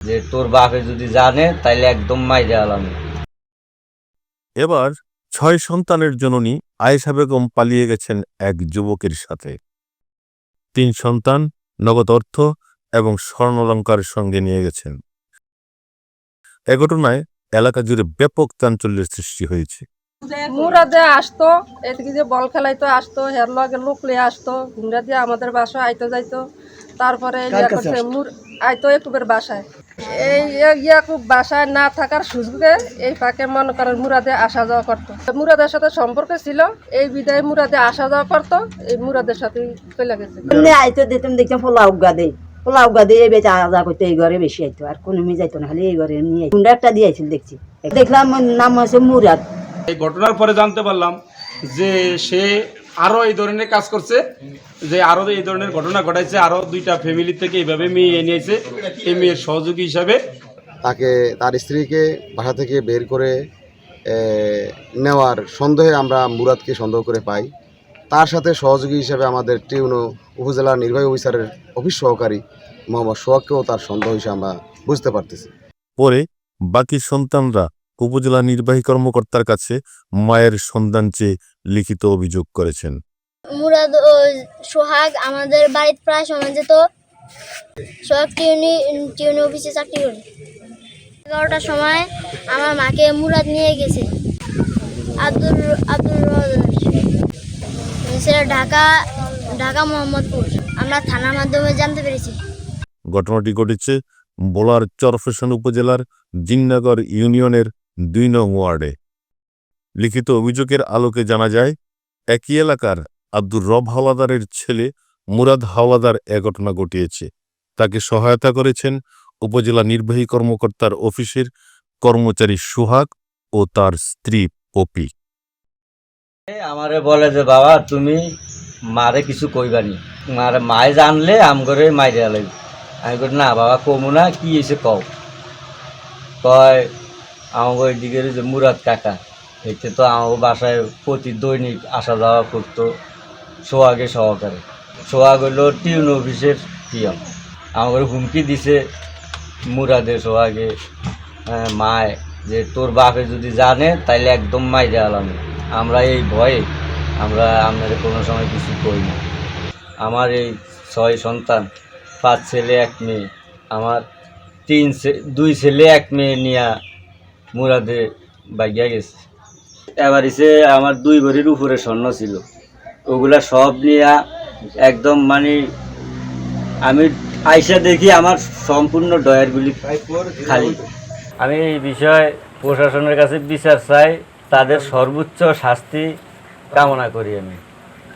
যে তোর বাপে যদি জানে তাইলে একদম মাইরে আলাম। এবার ছয় সন্তানের জননী আয়েশা বেগম পালিয়ে গেছেন এক যুবকের সাথে। তিন সন্তান নগদ অর্থ এবং স্বর্ণলঙ্কার সঙ্গে নিয়ে গেছেন। এ ঘটনায় এলাকা জুড়ে ব্যাপক চাঞ্চল্যের সৃষ্টি হয়েছে। মুরাদে আসতো এদিকে যে বল খেলাইতো আসতো হের লগে লোক লিয়ে আসতো হুন্ডা দিয়ে আমাদের বাসায় আইতো যাইতো তারপরে ইয়া আইতো একুবের বাসায়। এই ইয়া- ইয়াকুব বাসায় না থাকার সুযোগে এই ফাঁকে মনে করেন মুরাদে আসা যাওয়া করতো। মুরাদের সাথে সম্পর্ক ছিল এই বিদায় মুরাদে আসা যাওয়া করতো এই মুরাদের সাথে চলে গেছে। আইতো দিতাম দেখতাম পোলা উগা দেই পোলা উগা দিয়ে এই বেচা আলাদা করতে এই ঘরে বেশি আইতো আর কোনো মেয়ে যাইতো না খালি এই ঘরে নিয়ে। হুন্ডা একটা দিয়েছিল দেখছি। দেখলাম নাম হচ্ছে মুরাদ। এই ঘটনার পরে জানতে পারলাম যে সে আরও এই ধরনের কাজ করছে যে আরও এই ধরনের ঘটনা ঘটাইছে আরও দুইটা ফ্যামিলি থেকে এইভাবে মেয়ে এনে নিয়েছে এই মেয়ের সহযোগী হিসাবে। তাকে তার স্ত্রীকে বাসা থেকে বের করে নেওয়ার সন্দেহে আমরা মুরাদকে সন্দেহ করে পাই। তার সাথে সহযোগী হিসেবে আমাদের টিউনো উপজেলার নির্বাহী অফিসারের অফিস সহকারী মোহাম্মদ সোহাগকেও তার সন্দেহ হিসেবে আমরা বুঝতে পারতেছি। পরে বাকি সন্তানরা উপজেলা নির্বাহী কর্মকর্তার কাছে মায়ের সন্ধান চেয়ে লিখিত অভিযোগ করেছেন। মুরাদ ও সোহাগ আমাদের বাড়িতে প্রায় সময় যেত। সোহাগ টিউনি টিউনি অফিসে চাকরি করে এগারোটার সময় আমার মাকে মুরাদ নিয়ে গেছে। আব্দুল আব্দুল সেটা ঢাকা ঢাকা মোহাম্মদপুর। আমরা থানার মাধ্যমে জানতে পেরেছি। ঘটনাটি ঘটেছে বোলার চরফেশন উপজেলার জিন্নাগর ইউনিয়নের দুই নং ওয়ার্ডে। লিখিত অভিযোগের আলোকে জানা যায়, একই এলাকার আব্দুর রব হাওলাদারের ছেলে মুরাদ হাওলাদার এ ঘটনা ঘটিয়েছে। তাকে সহায়তা করেছেন উপজেলা নির্বাহী কর্মকর্তার অফিসের কর্মচারী সুহাগ ও তার স্ত্রী পপি আমারে বলে যে, বাবা, তুমি মারে কিছু কইবানি মারে মায়ে জানলে আম করে মাইরে আমি না বাবা, কমু না, কি এসে কও? কয় আমাকে ওইদিকে যে মুরাদ কাকা এতে তো আমাকে বাসায় প্রতি দৈনিক আসা যাওয়া করতো সোহাগে সহকারে। সোহাগ হইল টিউন অফিসের পিএম। আমাকে হুমকি দিছে মুরাদে সোহাগে আহ, মায় যে তোর বাপে যদি জানে তাইলে একদম মাইরে আলাম। আমরা এই ভয়ে আমরা আপনাদের কোনো সময় কিছু করি না। আমার এই ছয় সন্তান পাঁচ ছেলে এক মেয়ে। আমার তিন দুই ছেলে এক মেয়ে নিয়ে মুরাদে বাগিয়া গেছে। এবার এসে আমার দুই ভরির উপরে স্বর্ণ ছিল। ওগুলা সব নিয়ে একদম মানে আমি আইসা দেখি আমার সম্পূর্ণ ডয়ারগুলি খালি। আমি এই বিষয়ে প্রশাসনের কাছে বিচার চাই তাদের সর্বোচ্চ শাস্তি কামনা করি আমি।